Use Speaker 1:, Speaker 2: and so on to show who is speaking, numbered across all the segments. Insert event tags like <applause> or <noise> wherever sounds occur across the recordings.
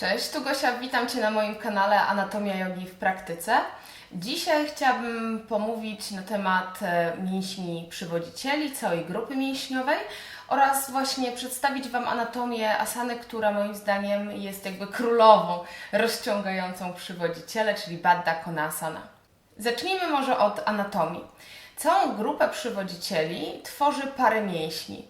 Speaker 1: Cześć, tu Gosia, witam Cię na moim kanale Anatomia Jogi w praktyce. Dzisiaj chciałabym pomówić na temat e, mięśni przywodzicieli, całej grupy mięśniowej oraz właśnie przedstawić Wam anatomię asany, która moim zdaniem jest jakby królową rozciągającą przywodziciele, czyli Baddha Konasana. Zacznijmy może od anatomii. Całą grupę przywodzicieli tworzy parę mięśni.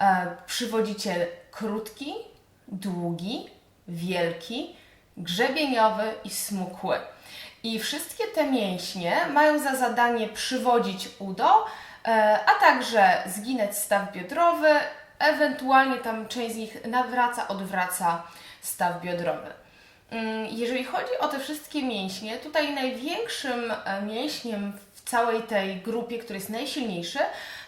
Speaker 1: E, przywodziciel krótki, długi, wielki, grzebieniowy i smukły. I wszystkie te mięśnie mają za zadanie przywodzić udo, e, a także zginać staw biodrowy, ewentualnie tam część z nich nawraca, odwraca staw biodrowy. Mm, Jeżeli chodzi o te wszystkie mięśnie, tutaj największym e, mięśniem w całej tej grupie, który jest najsilniejszy,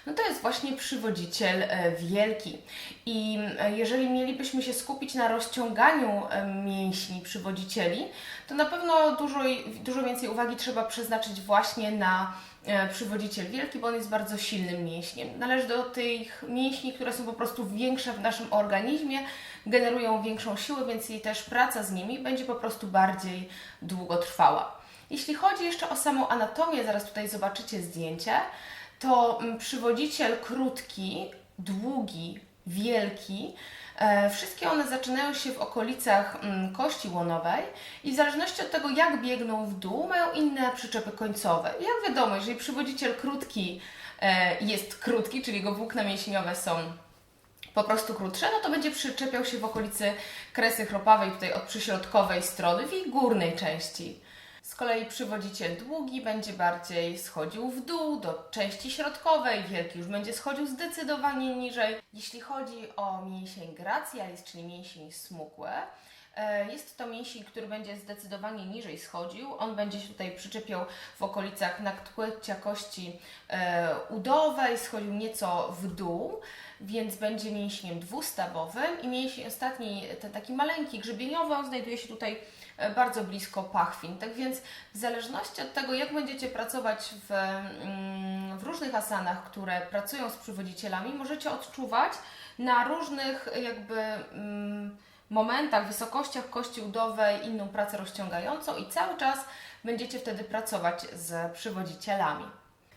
Speaker 1: no to jest właśnie przywodziciel e, wielki. I e, jeżeli mielibyśmy się skupić na rozciąganiu e, mięśni przywodzicieli, to na pewno dużo, dużo więcej uwagi trzeba przeznaczyć właśnie na przywodziciel wielki, bo on jest bardzo silnym mięśniem. Należy do tych mięśni, które są po prostu większe w naszym organizmie, generują większą siłę, więc jej też praca z nimi będzie po prostu bardziej długotrwała. Jeśli chodzi jeszcze o samą anatomię, zaraz tutaj zobaczycie zdjęcie, to mm, przywodziciel krótki, długi, wielki, e, wszystkie one zaczynają się w okolicach mm, kości łonowej i w zależności od tego, jak biegną w dół, mają inne przyczepy końcowe. Jak wiadomo, jeżeli przywodziciel krótki e, jest krótki, czyli jego włókna mięśniowe są po prostu krótsze, no to będzie przyczepiał się w okolicy kresy chropawej, tutaj od przyśrodkowej strony, w jej górnej części. Z kolei przywodziciel długi będzie bardziej schodził w dół do części środkowej, wielki już będzie schodził zdecydowanie niżej. Jeśli chodzi o mięsień gracialis, czyli mięsień smukłe, e, jest to mięsień, który będzie zdecydowanie niżej schodził. On będzie się tutaj przyczepiał w okolicach nadkłycia kości e, udowej, schodził nieco w dół, więc będzie mięśniem dwustawowym i mięsień ostatni, ten taki maleńki, grzebieniowy, on znajduje się tutaj bardzo blisko pachwin. Tak więc w zależności od tego, jak będziecie pracować w, mm, w różnych asanach, które pracują z przywodzicielami, możecie odczuwać na różnych jakby mm, momentach, wysokościach kości udowej inną pracę rozciągającą i cały czas będziecie wtedy pracować z przywodzicielami.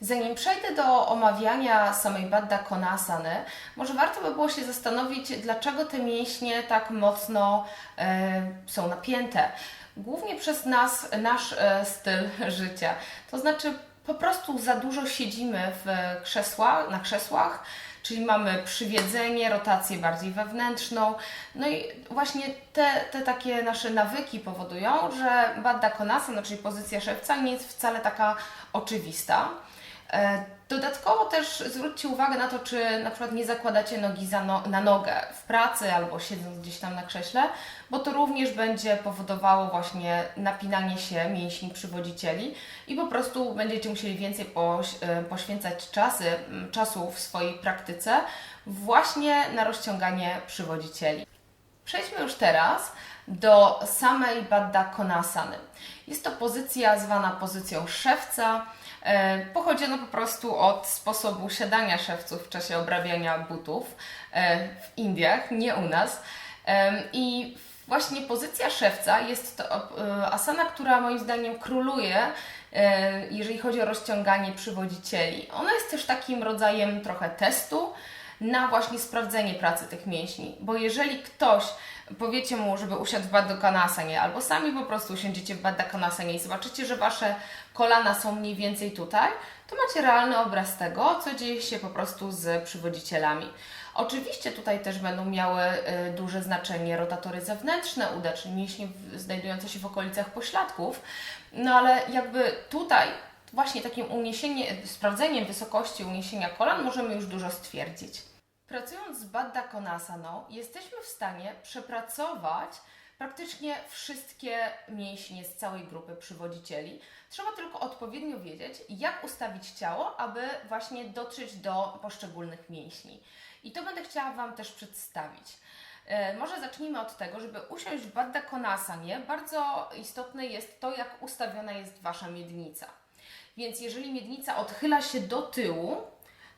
Speaker 1: Zanim przejdę do omawiania samej Baddha Konasany, może warto by było się zastanowić, dlaczego te mięśnie tak mocno e, są napięte. Głównie przez nas, nasz e, styl <laughs> życia. To znaczy, po prostu za dużo siedzimy w krzesłach, na krzesłach, czyli mamy przywiedzenie, rotację bardziej wewnętrzną. No i właśnie te, te takie nasze nawyki powodują, że Baddha Konasana, czyli pozycja szewca, nie jest wcale taka oczywista. E, Dodatkowo też zwróćcie uwagę na to, czy na przykład nie zakładacie nogi no, na nogę w pracy albo siedząc gdzieś tam na krześle, bo to również będzie powodowało właśnie napinanie się mięśni przywodzicieli i po prostu będziecie musieli więcej poś, e, poświęcać czasy, czasu w swojej praktyce właśnie na rozciąganie przywodzicieli. Przejdźmy już teraz do samej Baddha Konasany. Jest to pozycja zwana pozycją szewca. E, Pochodzi ona po prostu od sposobu siadania szewców w czasie obrabiania butów e, w Indiach, nie u nas. Em, I właśnie pozycja szewca jest to e, asana, która moim zdaniem króluje, e, jeżeli chodzi o rozciąganie przywodzicieli. Ona jest też takim rodzajem trochę testu na właśnie sprawdzenie pracy tych mięśni, bo jeżeli ktoś powiecie mu, żeby usiadł w Baddha Konasanie, albo sami po prostu usiądziecie w Baddha Konasanie i zobaczycie, że Wasze kolana są mniej więcej tutaj, to macie realny obraz tego, co dzieje się po prostu z przywodzicielami. Oczywiście tutaj też będą miały y, duże znaczenie rotatory zewnętrzne uda, czyli mięśnie znajdujące się w okolicach pośladków, no ale jakby tutaj właśnie takim uniesieniem, sprawdzeniem wysokości uniesienia kolan możemy już dużo stwierdzić. Pracując z Baddha Konasaną jesteśmy w stanie przepracować praktycznie wszystkie mięśnie z całej grupy przywodzicieli. Trzeba tylko odpowiednio wiedzieć, jak ustawić ciało, aby właśnie dotrzeć do poszczególnych mięśni. I to będę chciała Wam też przedstawić. E, Może zacznijmy od tego, żeby usiąść w Baddha Konasanie, bardzo istotne jest to, jak ustawiona jest Wasza miednica. Więc jeżeli miednica odchyla się do tyłu,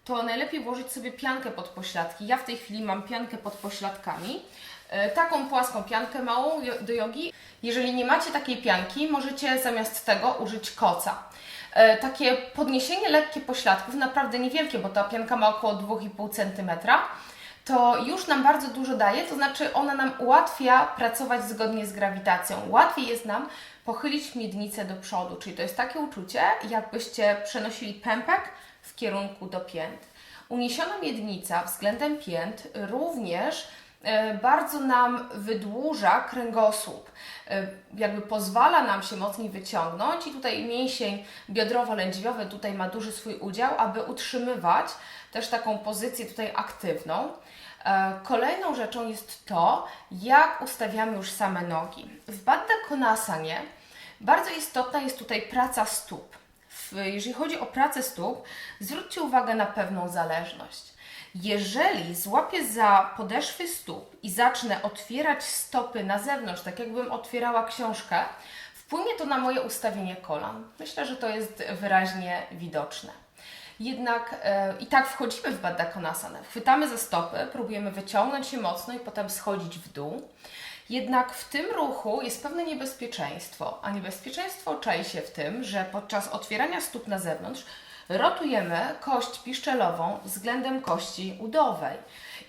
Speaker 1: to najlepiej włożyć sobie piankę pod pośladki. Ja w tej chwili mam piankę pod pośladkami. e, taką płaską piankę małą do jogi. Jeżeli nie macie takiej pianki, możecie zamiast tego użyć koca. E, Takie podniesienie lekkie pośladków, naprawdę niewielkie, bo ta pianka ma około 2,5 cm, to już nam bardzo dużo daje, to znaczy ona nam ułatwia pracować zgodnie z grawitacją. Łatwiej jest nam pochylić miednicę do przodu, czyli to jest takie uczucie, jakbyście przenosili pępek w kierunku do pięt. Uniesiona miednica względem pięt również e, bardzo nam wydłuża kręgosłup. E, Jakby pozwala nam się mocniej wyciągnąć i tutaj mięsień biodrowo-lędźwiowy tutaj ma duży swój udział, aby utrzymywać też taką pozycję tutaj aktywną. E, Kolejną rzeczą jest to, jak ustawiamy już same nogi. W Baddha Konasanie bardzo istotna jest tutaj praca stóp. Jeżeli chodzi o pracę stóp, zwróćcie uwagę na pewną zależność. Jeżeli złapię za podeszwy stóp i zacznę otwierać stopy na zewnątrz, tak jakbym otwierała książkę, wpłynie to na moje ustawienie kolan. Myślę, że to jest wyraźnie widoczne. Jednak e, i tak wchodzimy w Baddha Konasana. Chwytamy za stopy, próbujemy wyciągnąć się mocno i potem schodzić w dół. Jednak w tym ruchu jest pewne niebezpieczeństwo, a niebezpieczeństwo czai się w tym, że podczas otwierania stóp na zewnątrz rotujemy kość piszczelową względem kości udowej.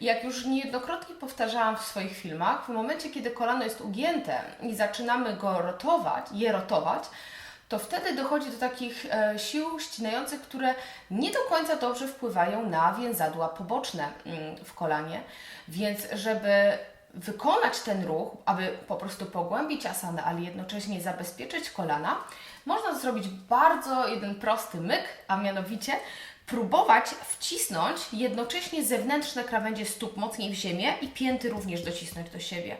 Speaker 1: I jak już niejednokrotnie powtarzałam w swoich filmach, w momencie, kiedy kolano jest ugięte i zaczynamy go rotować, je rotować, to wtedy dochodzi do takich e, sił ścinających, które nie do końca dobrze wpływają na więzadła poboczne mm, w kolanie. Więc żeby wykonać ten ruch, aby po prostu pogłębić asanę, ale jednocześnie zabezpieczyć kolana, można zrobić bardzo jeden prosty myk, a mianowicie próbować wcisnąć jednocześnie zewnętrzne krawędzie stóp mocniej w ziemię i pięty również docisnąć do siebie.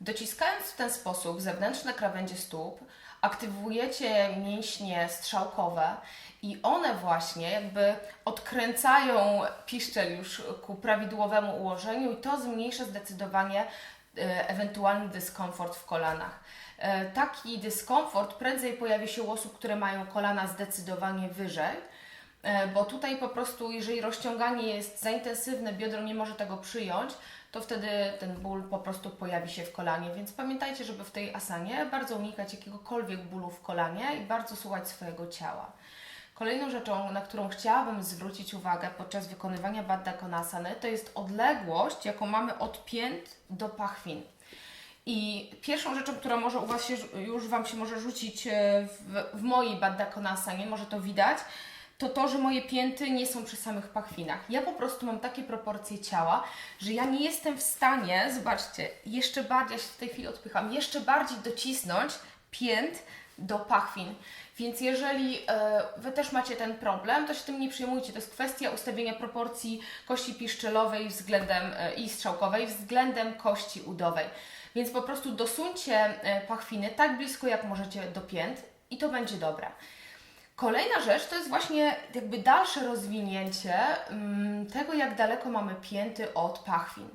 Speaker 1: Dociskając w ten sposób zewnętrzne krawędzie stóp, aktywujecie mięśnie strzałkowe i one właśnie jakby odkręcają piszczel już ku prawidłowemu ułożeniu i to zmniejsza zdecydowanie e, ewentualny dyskomfort w kolanach. E, Taki dyskomfort prędzej pojawi się u osób, które mają kolana zdecydowanie wyżej, bo tutaj po prostu, jeżeli rozciąganie jest za intensywne, biodro nie może tego przyjąć, to wtedy ten ból po prostu pojawi się w kolanie. Więc pamiętajcie, żeby w tej asanie bardzo unikać jakiegokolwiek bólu w kolanie i bardzo słuchać swojego ciała. Kolejną rzeczą, na którą chciałabym zwrócić uwagę podczas wykonywania Baddha Konasany, to jest odległość, jaką mamy od pięt do pachwin. I pierwszą rzeczą, która może u Was się, już Wam się może rzucić e, w, w mojej Baddha Konasanie, może to widać, to to, że moje pięty nie są przy samych pachwinach. Ja po prostu mam takie proporcje ciała, że ja nie jestem w stanie, zobaczcie, jeszcze bardziej, ja się w tej chwili odpycham, jeszcze bardziej docisnąć pięt do pachwin. Więc jeżeli e, Wy też macie ten problem, to się tym nie przejmujcie. To jest kwestia ustawienia proporcji kości piszczelowej względem e, i strzałkowej względem kości udowej. Więc po prostu dosuńcie e, pachwiny tak blisko jak możecie do pięt i to będzie dobre. Kolejna rzecz to jest właśnie jakby dalsze rozwinięcie mm, tego, jak daleko mamy pięty od pachwin.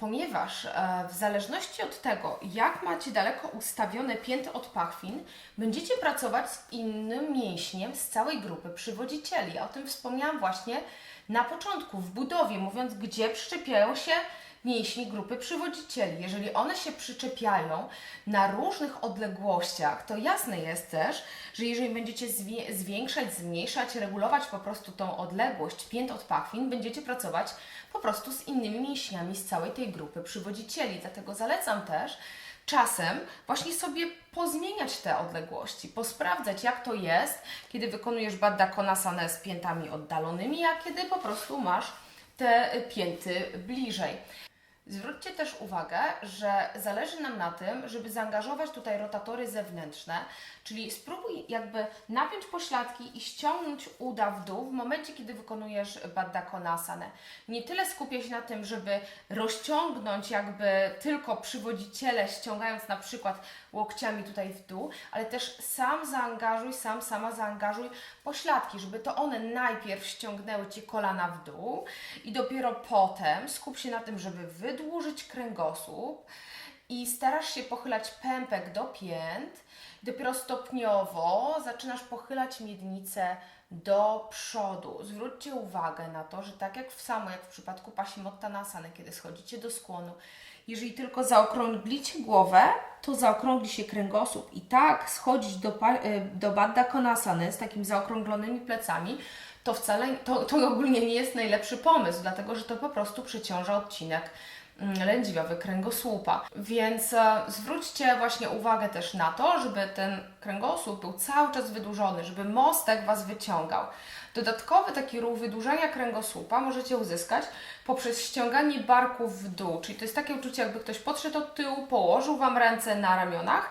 Speaker 1: Ponieważ e, w zależności od tego, jak macie daleko ustawione pięty od pachwin, będziecie pracować z innym mięśniem z całej grupy przywodzicieli. O tym wspomniałam właśnie na początku, w budowie, mówiąc, gdzie przyczepiają się mięśni grupy przywodzicieli. Jeżeli one się przyczepiają na różnych odległościach, to jasne jest też, że jeżeli będziecie zwiększać, zmniejszać, regulować po prostu tą odległość pięt od pachwin, będziecie pracować po prostu z innymi mięśniami z całej tej grupy przywodzicieli. Dlatego zalecam też czasem właśnie sobie pozmieniać te odległości, posprawdzać jak to jest, kiedy wykonujesz Baddha Konasana z piętami oddalonymi, a kiedy po prostu masz te pięty bliżej. Zwróćcie też uwagę, że zależy nam na tym, żeby zaangażować tutaj rotatory zewnętrzne, czyli spróbuj jakby napiąć pośladki i ściągnąć uda w dół w momencie, kiedy wykonujesz Baddha Konasanę. Nie tyle skupię się na tym, żeby rozciągnąć jakby tylko przywodziciele, ściągając na przykład łokciami tutaj w dół, ale też sam zaangażuj, sam, sama zaangażuj pośladki, żeby to one najpierw ściągnęły Ci kolana w dół i dopiero potem skup się na tym, żeby wydłużyć kręgosłup i starasz się pochylać pępek do pięt. Dopiero stopniowo zaczynasz pochylać miednicę do przodu. Zwróćcie uwagę na to, że tak jak w samo, jak w przypadku Pasimottanasany, kiedy schodzicie do skłonu Jeżeli tylko zaokrąglicie głowę, to zaokrągli się kręgosłup. I tak schodzić do, y, do Baddha Konasany z takimi zaokrąglonymi plecami, to wcale to, to ogólnie nie jest najlepszy pomysł, dlatego że to po prostu przeciąża odcinek lędźwiowy kręgosłupa. Więc e, zwróćcie właśnie uwagę też na to, żeby ten kręgosłup był cały czas wydłużony, żeby mostek Was wyciągał. Dodatkowy taki ruch wydłużania kręgosłupa możecie uzyskać poprzez ściąganie barków w dół, czyli to jest takie uczucie, jakby ktoś podszedł od tyłu, położył Wam ręce na ramionach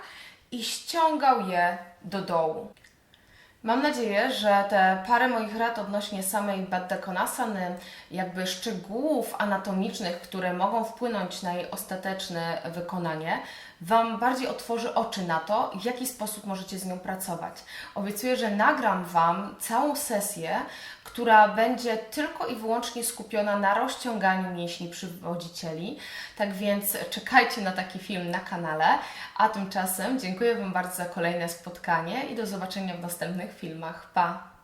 Speaker 1: i ściągał je do dołu. Mam nadzieję, że te parę moich rad odnośnie samej Baddha Konasany, jakby szczegółów anatomicznych, które mogą wpłynąć na jej ostateczne wykonanie, Wam bardziej otworzy oczy na to, w jaki sposób możecie z nią pracować. Obiecuję, że nagram Wam całą sesję, która będzie tylko i wyłącznie skupiona na rozciąganiu mięśni przywodzicieli. Tak więc czekajcie na taki film na kanale, a tymczasem dziękuję Wam bardzo za kolejne spotkanie i do zobaczenia w następnych filmach. Pa!